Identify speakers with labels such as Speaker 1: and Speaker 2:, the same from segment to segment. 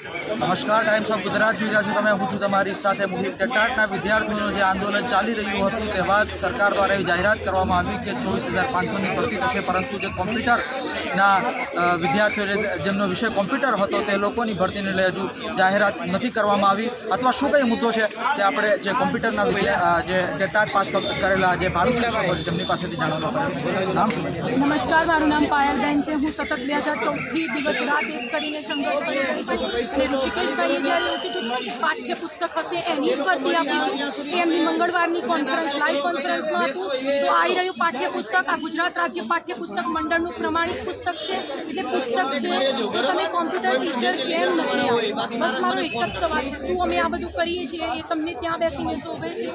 Speaker 1: નમસ્કાર times of Gujarat જોઈ રહ્યા છો તમે. હું છું તમારી સાથે મુહિબ ટેટાટના વિદ્યાર્થીઓનું જે આંદોલન ચાલી રહ્યું હતું તે બાદ સરકાર દ્વારા એવી જાહેરાત કરવામાં આવી કે ચોવીસ હજાર પાંચસોની ભરતી થશે, પરંતુ જે કોમ્પ્યુટરના વિદ્યાર્થીઓ જેમનો વિષય કોમ્પ્યુટર હતો તે લોકોની ભરતીને લઈ હજુ જાહેરાત નથી કરવામાં આવી. અથવા શું કઈ મુદ્દો છે તે આપણે જે કોમ્પ્યુટરના જે ટેટાટ પાસ કરેલા જે ભાવિ શિક્ષકો છે તેમની પાસેથી જાણવામાં આવે. નામ શું
Speaker 2: નમસ્કાર, મારું નામ પાયલબેન છે. હું સતત બે હજાર ચૌદથી દિવસ રાત એક કરીને સંઘર્ષ અને ઋષિકેશભાઈએ જ્યારે એવું કીધું કે પાઠ્યપુસ્તક હશે એની જ ભરતી આપીશું એમની મંગળવારની કોન્ફરન્સ લાઈવ કોન્ફરન્સમાં હતું. તો આવી રહ્યું પાઠ્યપુસ્તક આ ગુજરાત રાજ્ય પાઠ્યપુસ્તક મંડળનું પ્રમાણિત પુસ્તક છે. એટલે પુસ્તક છે તો તમે કોમ્પ્યુટર ટીચર કેમ નથી બસ મારો એક જ સવાલ છે શું અમે આ બધું કરીએ છીએ? એ તમને ત્યાં બેસીને શોભે છે.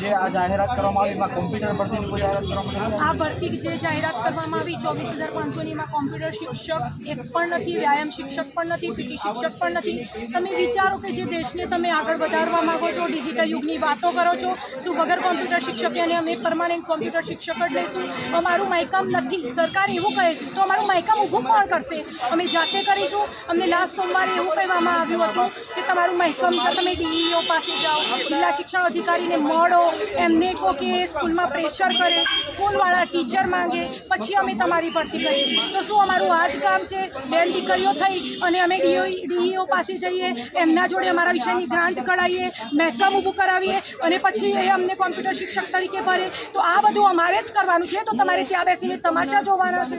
Speaker 1: જે આ જાહેરાત કરવામાં આવી એમાં કોમ્પ્યુટર ભરતીની કોઈ જાહેરાત કરવામાં આવી?
Speaker 2: આ ભરતી જે જાહેરાત કરવામાં આવી ચોવીસ હજાર પાંચસોનીમાં કોમ્પ્યુટર શિક્ષક એક પણ નથી વ્યાયામ શિક્ષક પણ નથી, પીટી શિક્ષક પણ નથી. તમે વિચારો કે જે દેશને તમે આગળ વધારવા માંગો છો, ડિજિટલ યુગની વાતો કરો છો, શું વગર કોમ્પ્યુટર શિક્ષકે અને અમે પરમાનન્ટ કોમ્પ્યુટર શિક્ષક જ લઈશું? અમારું માયકામ નથી. સરકાર એવું કહે છે, તો અમારું માયકામ ઊભું કોણ કરશે? અમે જાતે કરીશું. અમને લાસ્ટ સોમવારે એવું કહેવામાં આવ્યું હતું કે, તમારું મહેકમ છે, તમે ડીઈઓ પાસે જાઓ. જિલ્લા શિક્ષણ અધિકારીને મળો. એમને કહો કે સ્કૂલમાં પ્રેશર કરે. સ્કૂલવાળા ટીચર માંગે. પછી અમે તમારી ભરતી કરીએ. તો શું અમારું આ જ કામ છે? બેન દીકરીઓ થઈ અને અમે ડીઈઓ પાસે જઈએ એમના જોડે અમારા વિષયની ગ્રાન્ટ કઢાવીએ મહેકમ ઊભું કરાવીએ અને પછી એ અમને કોમ્પ્યુટર શિક્ષક તરીકે ભરે. તો આ બધું અમારે જ કરવાનું છે. તો તમારે ત્યાં બેસીને તમાશા જોવાના છે.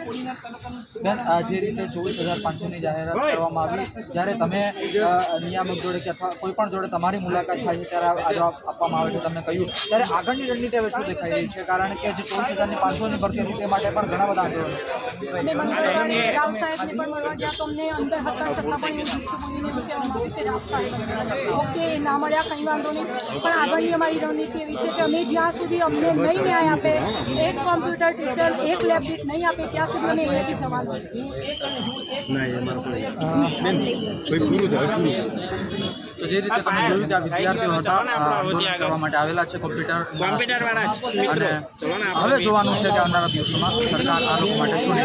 Speaker 1: બેન આ જે રીતે ચોવીસ હજાર પાંચસોની જાહેરાત કરવામાં આવી જ્યારે તમે અ, નિયામક જોડે કે અથવા કોઈ પણ જોડે તમારી મુલાકાત થાય છે ત્યારે આ જવાબ આપવામાં આવે છે તમને કહ્યું. ત્યારે આગળની રણનીતિ હવે શું દેખાઈ રહી છે? કારણ કે જે ચોવીસ હજારની પાંચસોની ભરતી હતી તે માટે પણ ઘણા બધા આંદોલનો.
Speaker 2: ઓકે ના મળ્યા કંઈ વાંધો નહીં પણ આગળની અમારી રણનીતિ એવી છે કે અમે જ્યાં સુધી અમને નહીં ન્યાય આપે એક કોમ્પ્યુટર ટીચર એક લેબ નહીં આપે ત્યાં સુધી અમે અહીંયાથી જવાનું
Speaker 1: કરવા માટે આવેલા છે કોમ્પ્યુટર
Speaker 3: કોમ્પ્યુટર
Speaker 1: હવે જોવાનું છે કે આવનારા દિવસોમાં સરકાર આ માટે શું